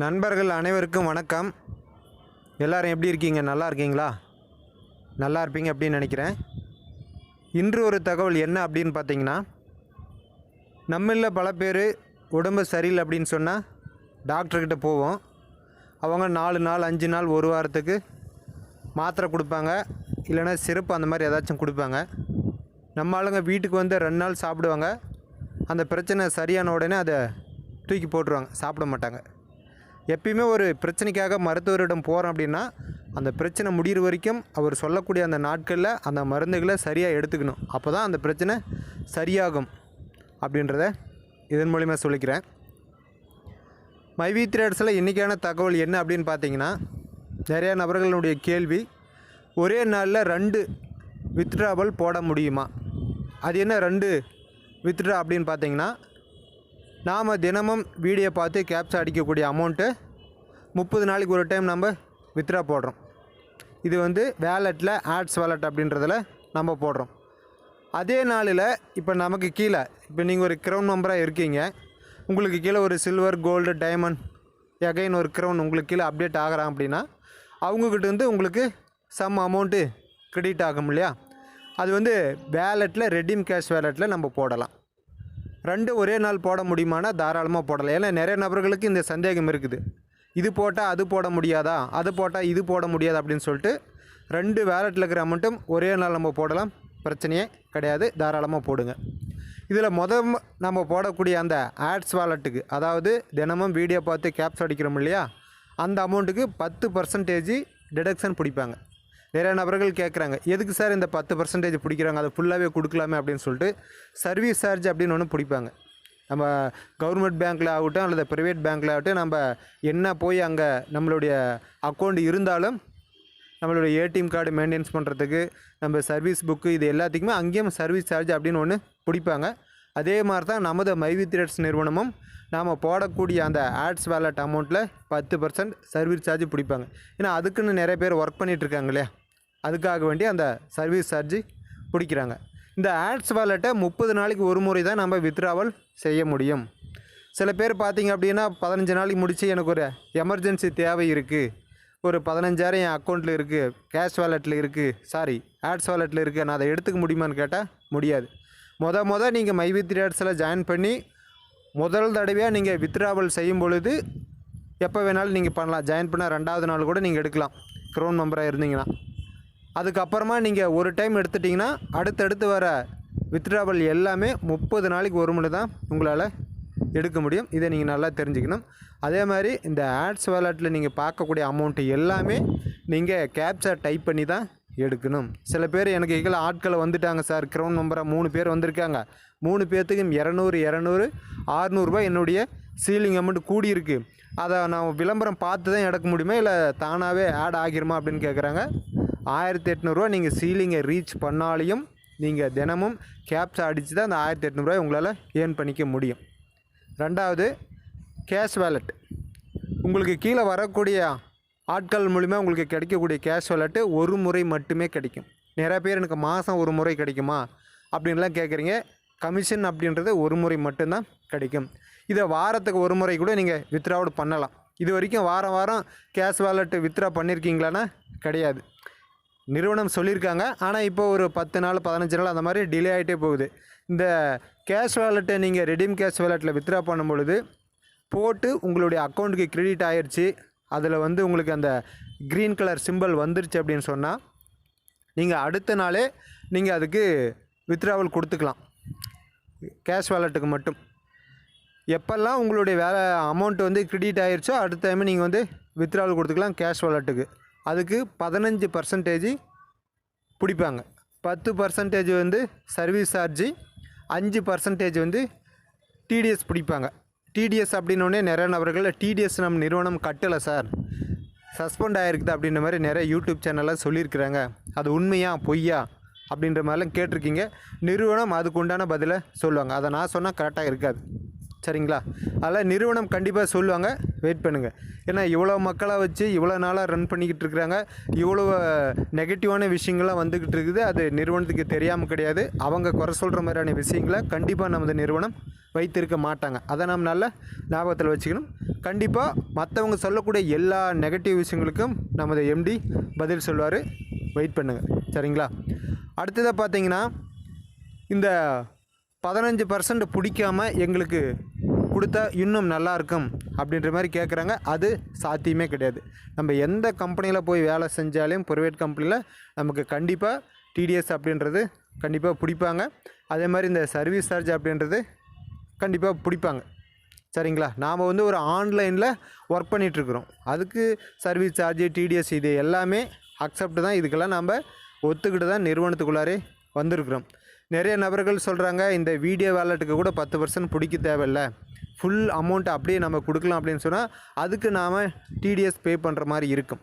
நண்பர்கள் அனைவருக்கும் வணக்கம். எல்லோரும் எப்படி இருக்கீங்க? நல்லா இருக்கீங்களா? நல்லா இருப்பீங்க அப்படின்னு நினைக்கிறேன். இன்று ஒரு தகவல் என்ன அப்படின்னு பார்த்தீங்கன்னா நம்மளில் பல பேர் உடம்பு சரியில்லை அப்படின்னு சொன்னால் டாக்டர்கிட்ட போவோம். அவங்க நாலு நாள் அஞ்சு நாள் ஒரு வாரத்துக்கு மாத்திரை கொடுப்பாங்க. இல்லைன்னா சிறப்பு அந்த மாதிரி ஏதாச்சும் கொடுப்பாங்க. நம்ம ஆளுங்க வீட்டுக்கு வந்து ரெண்டு நாள் சாப்பிடுவாங்க. அந்த பிரச்சனை சரியான உடனே அதை தூக்கி போட்டுருவாங்க. சாப்பிட மாட்டாங்க. எப்பயுமே ஒரு பிரச்சனைக்காக மருத்துவரிடம் போகிறோம் அப்படின்னா அந்த பிரச்சனை முடிகிற வரைக்கும் அவர் சொல்லக்கூடிய அந்த நாட்களில் அந்த மருந்துகளை சரியாக எடுத்துக்கணும். அப்போ தான் அந்த பிரச்சனை சரியாகும் அப்படின்றத இதன் மூலிமா சொல்லிக்கிறேன். மைவி த்ரேட்ஸில் இன்றைக்கான தகவல் என்ன அப்படின்னு பார்த்தீங்கன்னா நிறையா நபர்களுடைய கேள்வி ஒரே நாளில் ரெண்டு வித்ட்ராவல் போட முடியுமா? அது என்ன ரெண்டு வித்ட்ரா அப்படின்னு பார்த்தீங்கன்னா நாம் தினமும் வீடியோ பார்த்து கேப்ஸ் அடிக்கக்கூடிய அமௌண்ட்டு முப்பது நாளைக்கு ஒரு டைம் நம்ம வித்ட்ரா போடுறோம். இது வந்து வேலெட்டில் ஆட்ஸ் வேலெட் அப்படின்றதில் நம்ம போடுறோம். அதே நாளில் இப்போ நமக்கு கீழே இப்போ நீங்கள் ஒரு க்ரௌன் மெம்பராக இருக்கீங்க. உங்களுக்கு கீழே ஒரு சில்வர் கோல்டு டைமண்ட் எகைன் ஒரு க்ரௌன் உங்களுக்கு கீழே அப்டேட் ஆகிறான் அப்படின்னா அவங்கக்கிட்டேருந்து உங்களுக்கு சம் அமௌண்ட்டு கிரெடிட் ஆகும் இல்லையா? அது வந்து வேலெட்டில் ரெடீம் கேஷ் வேலெட்டில் நம்ம போடலாம். ரெண்டு ஒரே நாள் போட முடியுமானா தாராளமாக போடலாம். ஏன்னா நிறைய நபர்களுக்கு இந்த சந்தேகம் இருக்குது. இது போட்டால் அது போட முடியாதா? அது போட்டால் இது போட முடியாது அப்படின்னு சொல்லிட்டு ரெண்டு வேலெட்டில் இருக்கிற அமௌண்ட்டும் ஒரே நாள் நம்ம போடலாம். பிரச்சனையே கிடையாது. தாராளமாக போடுங்க. இதில் முத நம்ம போடக்கூடிய அந்த ஆட்ஸ் வாலெட்டுக்கு அதாவது தினமும் வீடியோ பார்த்து கேப்ஸ் அடிக்கிறோம் இல்லையா? அந்த அமௌண்ட்டுக்கு பத்து பர்சன்டேஜ் டிடக்ஷன் பிடிப்பாங்க. நிறைய நபர்கள் கேட்குறாங்க எதுக்கு சார் இந்த பத்து பர்சன்டேஜ் பிடிக்கிறாங்க? அதை ஃபுல்லாகவே கொடுக்கலாமே அப்படின்னு சொல்லிட்டு சர்வீஸ் சார்ஜ் அப்படின்னு ஒன்று பிடிப்பாங்க. நம்ம கவர்மெண்ட் பேங்க்கில் ஆகட்டும் அல்லது ப்ரைவேட் பேங்க்கில் ஆகட்டும் நம்ம என்ன போய் அங்கே நம்மளுடைய அக்கௌண்ட் இருந்தாலும் நம்மளுடைய ஏடிஎம் கார்டு மெயின்டைன்ஸ் பண்ணுறதுக்கு நம்ம சர்வீஸ் புக்கு இது எல்லாத்துக்குமே அங்கேயும் சர்வீஸ் சார்ஜ் அப்படின்னு ஒன்று பிடிப்பாங்க. அதே மாதிரி தான் நமது மைவி த்ரெட்ஸ் நிறுவனமும் நாம் போடக்கூடிய அந்த ஆட்ஸ் வேலட் அமௌண்ட்டில் பத்து பர்சன்ட் சர்வீஸ் சார்ஜ் பிடிப்பாங்க. ஏன்னா அதுக்குன்னு நிறைய பேர் ஒர்க் பண்ணிகிட்ருக்காங்க இல்லையா? அதுக்காக வேண்டி அந்த சர்வீஸ் சார்ஜ் பிடிக்கிறாங்க. இந்த ஆட்ஸ் வேலெட்டை முப்பது நாளைக்கு ஒரு முறை தான் நம்ம வித்ராவல் செய்ய முடியும். சில பேர் பார்த்தீங்க அப்படின்னா பதினஞ்சு நாளைக்கு முடித்து எனக்கு ஒரு எமர்ஜென்சி தேவை இருக்குது ஒரு பதினஞ்சாயிரம் என் அக்கௌண்ட்டில் இருக்குது கேஷ் வாலெட்டில் இருக்குது சாரி ஆட்ஸ் வாலெட்டில் இருக்குது நான் அதை எடுத்துக்க முடியுமான்னு கேட்டால் முடியாது. மொத மொதல் நீங்கள் மை த்ரீ ஆட்ஸில் ஜாயின் பண்ணி முதல் தடவையாக நீங்கள் வித்ராவல் செய்யும் பொழுது எப்போ வேணாலும் நீங்கள் பண்ணலாம். ஜாயின் பண்ணால் ரெண்டாவது நாள் கூட நீங்கள் எடுக்கலாம். க்ரௌன் மெம்பராக இருந்தீங்கன்னா. அதுக்கப்புறமா நீங்கள் ஒரு டைம் எடுத்துட்டிங்கன்னா அடுத்தடுத்து வர வித்ட்ராவல் எல்லாமே முப்பது நாளைக்கு ஒரு முறை தான் உங்களால் எடுக்க முடியும். இதை நீங்கள் நல்லா தெரிஞ்சுக்கணும். அதே மாதிரி இந்த ஆட்ஸ் வேலட்டில் நீங்கள் பார்க்கக்கூடிய அமௌண்ட்டு எல்லாமே நீங்கள் கேப்சா டைப் பண்ணி தான் எடுக்கணும். சில பேர் எனக்கு கீழே ஆட்களை வந்துட்டாங்க சார் க்ரௌண்ட் நம்பராக மூணு பேர் வந்திருக்காங்க. மூணு பேர்த்துக்கும் இரநூறு இரநூறு ஆறுநூறுபா என்னுடைய சீலிங் அமௌண்ட் கூடியிருக்கு அதை நான் விளம்பரம் பார்த்து தான் எடுக்க முடியுமா? இல்லை தானாகவே ஆட் ஆகிருமா அப்படின்னு கேட்குறாங்க ஆயிரத்தி எட்நூறுரூவா நீங்கள் சீலிங்கை ரீச் பண்ணாலையும் நீங்கள் தினமும் கேப்ஸ் அடித்து தான் அந்த ஆயிரத்தி எட்நூறுரூவா உங்களால் ஏர்ன் பண்ணிக்க முடியும். ரெண்டாவது கேஷ் வேலெட் உங்களுக்கு கீழே வரக்கூடிய ஆட்கள் மூலிமா உங்களுக்கு கிடைக்கக்கூடிய கேஷ் வேலெட்டு ஒரு முறை மட்டுமே கிடைக்கும். நிறைய பேர் எனக்கு மாதம் ஒரு முறை கிடைக்குமா அப்படின்லாம் கேட்குறீங்க. கமிஷன் அப்படின்றது ஒரு முறை மட்டும்தான் கிடைக்கும். இதை வாரத்துக்கு ஒரு முறை கூட நீங்கள் வித்ராவோடு பண்ணலாம். இது வரைக்கும் வாரம் வாரம் கேஷ் வாலெட்டு வித்ரா பண்ணியிருக்கீங்களான்னா கிடையாது. நிறுவனம் சொல்லியிருக்காங்க. ஆனால் இப்போ ஒரு பத்து நாள் பதினஞ்சு நாள் அந்த மாதிரி டிலே ஆகிட்டே போகுது. இந்த கேஷ் வாலெட்டை நீங்கள் ரெடீம் கேஷ் வாலெட்டில் வித்ரா பண்ணும் பொழுது போட்டு உங்களுடைய அக்கௌண்ட்டுக்கு கிரெடிட் ஆயிடுச்சு அதில் வந்து உங்களுக்கு அந்த க்ரீன் கலர் சிம்பிள் வந்துருச்சு அப்படின்னு சொன்னால் நீங்கள் அடுத்த நாளே நீங்கள் அதுக்கு வித்ராவல் கொடுத்துக்கலாம். கேஷ் வாலெட்டுக்கு மட்டும். எப்போல்லாம் உங்களுடைய வேலை அமௌண்ட் வந்து கிரெடிட் ஆயிருச்சோ அடுத்த டைம் நீங்கள் வந்து வித்ராவல் கொடுத்துக்கலாம் கேஷ் வாலெட்டுக்கு அதுக்கு பதினஞ்சு பர்சன்டேஜ் பிடிப்பாங்க. பத்து பர்சன்டேஜ் வந்து சர்வீஸ் சார்ஜு அஞ்சு பர்சன்டேஜ் வந்து டிடிஎஸ் பிடிப்பாங்க. டிடிஎஸ் அப்படின்னோடனே நிறைய நபர்கள் டிடிஎஸ் நம்ம நிறுவனம் கட்டலை சார். சஸ்பெண்ட் ஆகிருக்குது அப்படின்ற மாதிரி நிறைய யூடியூப் சேனலில் சொல்லியிருக்கிறாங்க. அது உண்மையா பொய்யா அப்படின்ற மாதிரிலாம் கேட்டிருக்கீங்க. நிறுவனம் அதுக்கு உண்டான பதிலை சொல்லுவாங்க. அதை நான் சொன்னால் கரெக்டாக இருக்காது. சரிங்களா? அதில் நிறுவனம் கண்டிப்பாக சொல்லுவாங்க. வெயிட் பண்ணுங்கள் ஏன்னா இவ்வளோ மக்களாக வச்சு இவ்வளோ நாளாக ரன் பண்ணிக்கிட்டு இருக்கிறாங்க. இவ்வளோ நெகட்டிவான விஷயங்கள்லாம் வந்துக்கிட்டு இருக்குது. அது நிறுவனத்துக்கு தெரியாமல் கிடையாது. அவங்க குறை சொல்கிற மாதிரியான விஷயங்களை கண்டிப்பாக நமது நிறுவனம் வைத்திருக்க மாட்டாங்க. அதை நம்ம நல்ல ஞாபகத்தில் வச்சுக்கணும். கண்டிப்பாக மற்றவங்க சொல்லக்கூடிய எல்லா நெகட்டிவ் விஷயங்களுக்கும் நமது எம்டி பதில் சொல்லுவார். வெயிட் பண்ணுங்கள் சரிங்களா? அடுத்ததாக பார்த்தீங்கன்னா இந்த பதினஞ்சு பர்சன்ட் பிடிக்காம எங்களுக்கு கொடுத்தா இன்னும் நல்லாயிருக்கும் அப்படின்ற மாதிரி கேட்குறாங்க அது சாத்தியமே கிடையாது. நம்ம எந்த கம்பெனியில் போய் வேலை செஞ்சாலையும் ப்ரைவேட் கம்பெனியில் நமக்கு கண்டிப்பாக டிடிஎஸ் அப்படின்றது கண்டிப்பாக பிடிப்பாங்க. அதே மாதிரி இந்த சர்வீஸ் சார்ஜ் அப்படின்றது கண்டிப்பாக பிடிப்பாங்க. சரிங்களா? நாம் வந்து ஒரு ஆன்லைனில் ஒர்க் பண்ணிகிட்ருக்குறோம் அதுக்கு சர்வீஸ் சார்ஜ் டிடிஎஸ் இது எல்லாமே அக்செப்ட் தான். இதுக்கெல்லாம் நம்ம ஒத்துக்கிட்டு தான் நிறுவனத்துக்குள்ளாரே வந்திருக்கிறோம். நிறைய நபர்கள் சொல்கிறாங்க இந்த வீடியோ வேலெட்டுக்கு கூட பத்து பர்சன்ட் பிடிக்க தேவையில்ல. ஃபுல் அமௌண்ட் அப்படியே நம்ம கொடுக்கலாம் அப்படின்னு சொன்னால் அதுக்கு நாம் டிடிஎஸ் பே பண்ணுற மாதிரி இருக்கும்.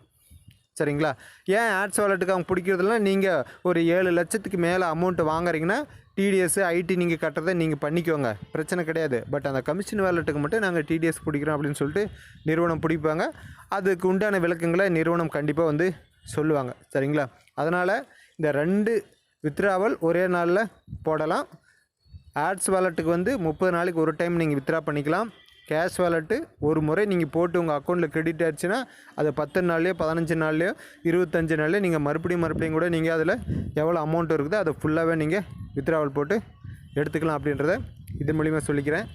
சரிங்களா? ஏன் ஆட்ஸ் வாலெட்டுக்கு அவங்க பிடிக்கிறதுலாம் நீங்கள் ஒரு ஏழு லட்சத்துக்கு மேலே அமௌண்ட்டு வாங்குறீங்கன்னா டிடிஎஸ் ஐடி நீங்கள் கட்டுறதை நீங்கள் பண்ணிக்கோங்க. பிரச்சனை கிடையாது. பட் அந்த கமிஷன் வேலெட்டுக்கு மட்டும் நாங்கள் டிடிஎஸ் பிடிக்கிறோம் அப்படின்னு சொல்லிட்டு நிறுவனம் பிடிப்பாங்க. அதுக்கு உண்டான விளக்கங்களை நிறுவனம் கண்டிப்பாக வந்து சொல்லுவாங்க. சரிங்களா? அதனால் இந்த ரெண்டு வித்ராவல் ஒரே நாளில் போடலாம். ஆட்ஸ் வாலெட்டுக்கு வந்து முப்பது நாளைக்கு ஒரு டைம் நீங்கள் வித்ரா பண்ணிக்கலாம். கேஷ் வாலெட்டு ஒரு முறை நீங்கள் போட்டு உங்கள் அக்கௌண்ட்டில் கிரெடிட் ஆச்சுன்னா அதை பத்து நாள்லையோ பதினஞ்சு நாள்லையோ இருபத்தஞ்சு நாள்லையோ நீங்கள் மறுபடியும் மறுபடியும் கூட நீங்கள் அதில் எவ்வளோ அமௌண்ட் இருக்குதோ அதை ஃபுல்லாகவே நீங்கள் வித்ராவல் போட்டு எடுத்துக்கலாம் அப்படின்றத இது மூலிமா சொல்லிக்கிறேன்.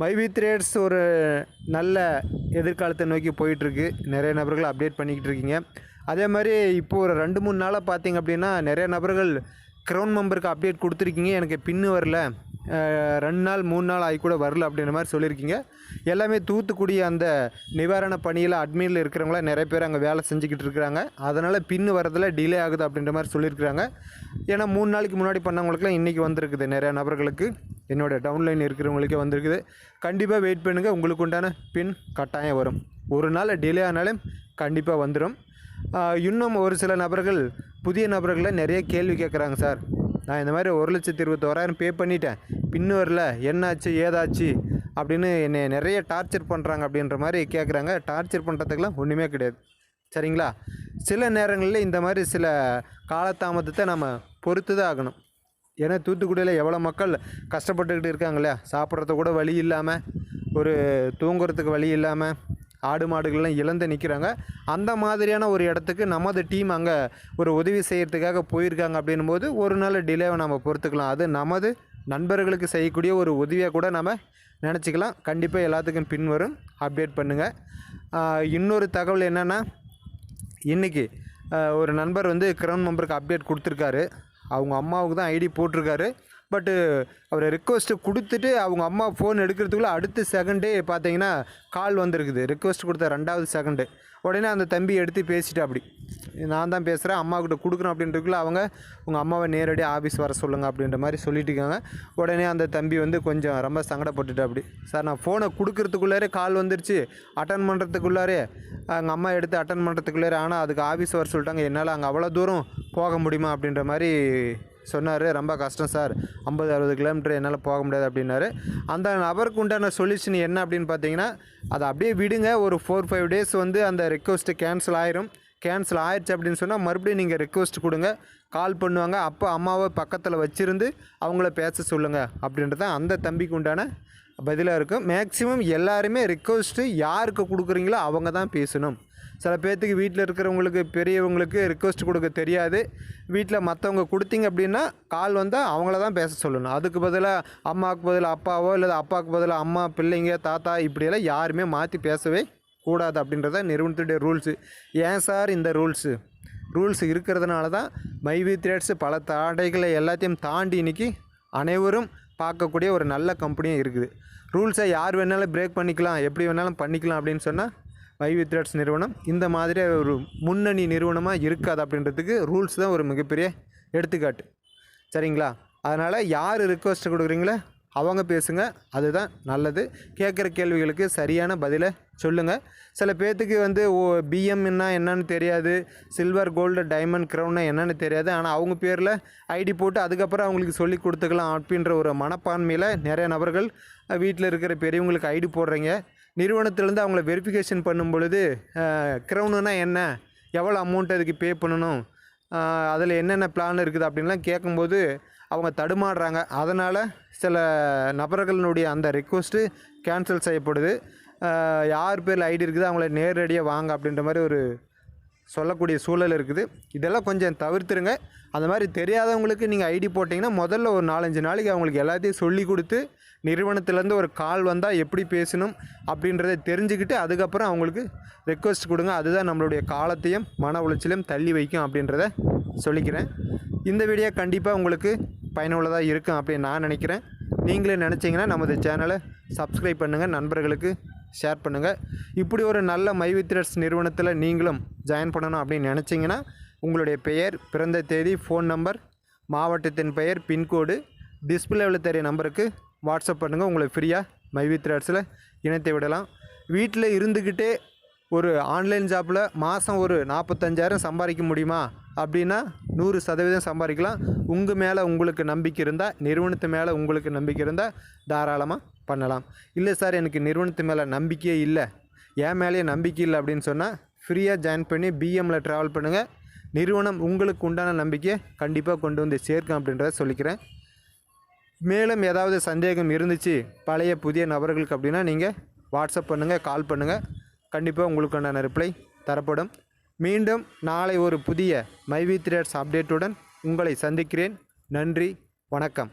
மைவி த்ரேட்ஸ் ஒரு நல்ல எதிர்காலத்தை நோக்கி போயிட்டுருக்கு நிறைய நபர்கள் அப்டேட் பண்ணிக்கிட்டு இருக்கீங்க. அதே மாதிரி இப்போது ஒரு ரெண்டு மூணு நாளாக பார்த்தீங்க அப்படின்னா நிறைய நபர்கள் க்ரௌன் மெம்பருக்கு அப்டேட் கொடுத்துருக்கீங்க. எனக்கு பின்னு வரல. ரெண்டு நாள் மூணு நாள் ஆகி கூட வரல அப்படின்ற மாதிரி சொல்லியிருக்கீங்க. எல்லாமே தூத்துக்குடி அந்த நிவாரண பணியில் அட்மினில் இருக்கிறவங்களாம் நிறைய பேர் அங்கே வேலை செஞ்சுக்கிட்டு இருக்கிறாங்க. அதனால் பின்னு வரதில் டிலே ஆகுது அப்படின்ற மாதிரி சொல்லியிருக்கிறாங்க. ஏன்னா மூணு நாளைக்கு முன்னாடி பண்ணவங்களுக்குலாம் இன்றைக்கி வந்திருக்குது நிறையா நபர்களுக்கு. என்னோடய டவுன்லைன் இருக்கிறவங்களுக்கே வந்திருக்குது. கண்டிப்பாக வெயிட் பண்ணுங்கள் உங்களுக்கு உண்டான பின் கட்டாயம் வரும். ஒரு நாள் டிலே ஆனாலும் கண்டிப்பாக வந்துடும் இன்னும் ஒரு சில நபர்கள் புதிய நபர்களை நிறைய கேள்வி கேட்குறாங்க சார். நான் இந்த மாதிரி ஒரு லட்சத்தி இருபத்தோராயிரம் பே பண்ணிட்டேன். பின்னு வரல என்னாச்சு ஏதாச்சு அப்படின்னு என்னை நிறைய டார்ச்சர் பண்ணுறாங்க அப்படின்ற மாதிரி கேட்குறாங்க டார்ச்சர் பண்ணுறதுக்கெலாம் ஒன்றுமே கிடையாது. சரிங்களா? சில நேரங்களில் இந்த மாதிரி சில காலதாமதத்தை நம்ம பொறுத்து தான் ஆகணும். ஏன்னா தூத்துக்குடியில் எவ்வளோ மக்கள் கஷ்டப்பட்டுக்கிட்டு இருக்காங்க இல்லையா? சாப்பிட்றது கூட வழி இல்லாமல் ஒரு தூங்குறதுக்கு வழி இல்லாமல் ஆடு மாடுகள்லாம் இழந்து நிற்கிறாங்க அந்த மாதிரியான ஒரு இடத்துக்கு நமது டீம் அங்கே ஒரு உதவி செய்கிறதுக்காக போயிருக்காங்க அப்படின்னும் போது ஒரு நாள் டிலேவை நம்ம பொறுத்துக்கலாம். அது நமது நண்பர்களுக்கு செய்யக்கூடிய ஒரு உதவியாக கூட நம்ம நினச்சிக்கலாம். கண்டிப்பாக எல்லாத்துக்கும் பின்வரும். அப்டேட் பண்ணுங்கள் இன்னொரு தகவல் என்னென்னா இன்றைக்கி ஒரு நண்பர் வந்து கிரௌன் மெம்பருக்கு அப்டேட் கொடுத்துருக்காரு. அவங்க அம்மாவுக்கு தான் ஐடி போட்டிருக்காரு. பட்டு அவர் ரிக்வஸ்ட்டு கொடுத்துட்டு அவங்க அம்மா ஃபோன் எடுக்கிறதுக்குள்ளே அடுத்த செகண்டே பார்த்தீங்கன்னா கால் வந்திருக்குது. ரிக்வஸ்ட் கொடுத்த ரெண்டாவது செகண்டு உடனே அந்த தம்பி எடுத்து பேசிட்டு அப்படி. நான் தான் பேசுகிறேன் அம்மாக்கிட்ட கொடுக்குறேன் அப்படின்றதுக்குள்ள அவங்க உங்கள் அம்மாவை நேரடியாக ஆஃபீஸ் வர சொல்லுங்கள் அப்படின்ற மாதிரி சொல்லிட்டு இருக்காங்க. உடனே அந்த தம்பி வந்து கொஞ்சம் ரொம்ப சங்கடப்பட்டுட்டு அப்படி. சார் நான் ஃபோனை கொடுக்குறதுக்குள்ளாரே கால் வந்துருச்சு. அட்டன் பண்ணுறதுக்குள்ளாரே எங்கள் அம்மா எடுத்து அட்டன் பண்ணுறதுக்குள்ளாரே ஆனால் அதுக்கு ஆஃபீஸ் வர சொல்லிட்டாங்க. என்னால் அங்கே அவ்வளோ தூரம் போக முடியுமா? அப்படின்ற மாதிரி சொன்னார் ரொம்ப கஷ்டம் சார். ஐம்பது அறுபது கிலோமீட்டர் என்னால் போக முடியாது அப்படின்னாரு. அந்த நபருக்கு உண்டான சொல்யூஷன் என்ன அப்படின்னு பார்த்தீங்கன்னா அதை அப்படியே விடுங்க. ஒரு ஃபோர் ஃபைவ் டேஸ் வந்து அந்த ரெக்வஸ்ட்டு கேன்சல் ஆயிரும். கேன்சல் ஆயிடுச்சு அப்படின்னு சொன்னால் மறுபடியும் நீங்கள் ரெக்வஸ்ட் கொடுங்க. கால் பண்ணுவாங்க. அப்போ அம்மாவை பக்கத்தில் வச்சுருந்து அவங்கள பேச சொல்லுங்கள் அப்படின்றது தான் அந்த தம்பிக்கு உண்டான பதிலாக இருக்கும். மேக்ஸிமம் எல்லாருமே ரெக்வஸ்ட்டு யாருக்கு கொடுக்குறீங்களோ அவங்க தான் பேசணும். சில பேர்த்துக்கு வீட்டில் இருக்கிறவங்களுக்கு பெரியவங்களுக்கு ரிக்வஸ்ட் கொடுக்க தெரியாது. வீட்டில் மற்றவங்க கொடுத்தீங்க அப்படின்னா கால் வந்தால் அவங்கள தான் பேச சொல்லணும். அதுக்கு பதிலாக அம்மாவுக்கு பதிலாக அப்பாவோ இல்லை அப்பாவுக்கு பதிலாக அம்மா பிள்ளைங்க தாத்தா இப்படியெல்லாம் யாருமே மாற்றி பேசவே கூடாது அப்படின்றத நிறுவனத்துடைய ரூல்ஸு ஏன் சார் இந்த ரூல்ஸு ரூல்ஸ் இருக்கிறதுனால தான் மைவி த்ரேட்ஸு பல தடைகளை எல்லாத்தையும் தாண்டி இன்றைக்கி அனைவரும் பார்க்கக்கூடிய ஒரு நல்ல கம்பெனியும் இருக்குது. ரூல்ஸை யார் வேணாலும் பிரேக் பண்ணிக்கலாம் எப்படி வேணாலும் பண்ணிக்கலாம் அப்படின்னு சொன்னால் மைவி த்ரேட்ஸ் நிறுவனம். இந்த மாதிரி ஒரு முன்னணி நிறுவனமாக இருக்காது அப்படின்றதுக்கு ரூல்ஸ் தான் ஒரு மிகப்பெரிய எடுத்துக்காட்டு. சரிங்களா? அதனால் யார் ரிக்வஸ்ட் கொடுக்குறீங்களோ அவங்க பேசுங்க. அதுதான் நல்லது. கேட்குற கேள்விகளுக்கு சரியான பதிலை சொல்லுங்கள் சில பேர்த்துக்கு வந்து ஓ பிஎம்னா என்னன்னு தெரியாது. சில்வர் கோல்டு டைமண்ட் க்ரௌன்னா என்னன்னு தெரியாது. ஆனால் அவங்க பேரில் ஐடி போட்டு அதுக்கப்புறம் அவங்களுக்கு சொல்லி கொடுத்துக்கலாம் அப்படின்ற ஒரு மனப்பான்மையில் நிறைய நபர்கள் வீட்டில் இருக்கிற பெரியவங்களுக்கு ஐடி போடுறீங்க. நிறுவனத்திலேருந்து அவங்கள வெரிஃபிகேஷன் பண்ணும் பொழுது க்ரௌனுனா என்ன? எவ்வளோ அமௌண்ட் அதுக்கு பே பண்ணணும்? அதில் என்னென்ன பிளான் இருக்குது அப்படின்லாம் கேட்கும்போது அவங்க தடுமாடுறாங்க அதனால் சில நபர்களினுடைய அந்த ரெக்வஸ்ட்டு கேன்சல் செய்யப்படுது. யார் பேரில் ஐடி இருக்குது அவங்கள நேரடியாக வாங்க அப்படின்ற மாதிரி ஒரு சொல்லக்கூடிய சூழல் இருக்குது. இதெல்லாம் கொஞ்சம் தவிர்த்துருங்க. அந்த மாதிரி தெரியாதவங்களுக்கு நீங்கள் ஐடி போட்டிங்கன்னா முதல்ல ஒரு நாலஞ்சு நாளைக்கு அவங்களுக்கு எல்லாத்தையும் சொல்லி கொடுத்து நிறுவனத்துலேருந்து ஒரு கால் வந்தால் எப்படி பேசணும் அப்படின்றத தெரிஞ்சுக்கிட்டு அதுக்கப்புறம் அவங்களுக்கு ரெக்வஸ்ட் கொடுங்க. அதுதான் நம்மளுடைய காலத்தையும் மன உளைச்சலையும் தள்ளி வைக்கும் அப்படின்றத சொல்லிக்கிறேன். இந்த வீடியோ கண்டிப்பாக உங்களுக்கு பயனுள்ளதாக இருக்கும் அப்படின்னு நான் நினைக்கிறேன். நீங்களே நினச்சிங்கன்னா நமது சேனலை சப்ஸ்கிரைப் பண்ணுங்கள் நண்பர்களுக்கு ஷேர் பண்ணுங்கள் இப்படி ஒரு நல்ல மைவித்ரஸ் நிறுவனத்தில் நீங்களும் ஜாயின் பண்ணணும் அப்படின்னு நினச்சிங்கன்னா உங்களுடைய பெயர் பிறந்த தேதி ஃபோன் நம்பர் மாவட்டத்தின் பெயர் பின்கோடு டிஸ்பிளேவில் தெரிய நம்பருக்கு வாட்ஸ்அப் பண்ணுங்கள் உங்களை ஃப்ரீயாக மைவித்ரட்ஸில் இணைத்து விடலாம். வீட்டில் இருந்துக்கிட்டே ஒரு ஆன்லைன் ஜாப்பில் மாதம் ஒரு நாற்பத்தஞ்சாயிரம் சம்பாதிக்க முடியுமா? அப்படின்னா நூறு சதவீதம் சம்பாதிக்கலாம். உங்கள் மேலே உங்களுக்கு நம்பிக்கை இருந்தால் நிறுவனத்து மேலே உங்களுக்கு நம்பிக்கை இருந்தால் தாராளமாக பண்ணலாம். இல்லை சார் எனக்கு நிறுவனத்து மேலே நம்பிக்கையே இல்லை. என் மேலேயே நம்பிக்கை இல்லை அப்படின்னு சொன்னால் ஃப்ரீயாக ஜாயின் பண்ணி பிஎம்மில் ட்ராவல் பண்ணுங்கள் நிறுவனம் உங்களுக்கு உண்டான நம்பிக்கையை கண்டிப்பாக கொண்டு வந்து சேர்க்கும் அப்படின்றத சொல்லிக்கிறேன். மேலும் ஏதாவது சந்தேகம் இருந்துச்சு பழைய புதிய நபர்களுக்கு அப்படின்னா நீங்கள் வாட்ஸ்அப் பண்ணுங்கள் கால் பண்ணுங்கள் கண்டிப்பாக உங்களுக்கான ரிப்ளை தரப்படும். மீண்டும் நாளை ஒரு புதிய மைவி த்ரேட்ஸ் அப்டேட்டுடன் உங்களை சந்திக்கிறேன். நன்றி வணக்கம்.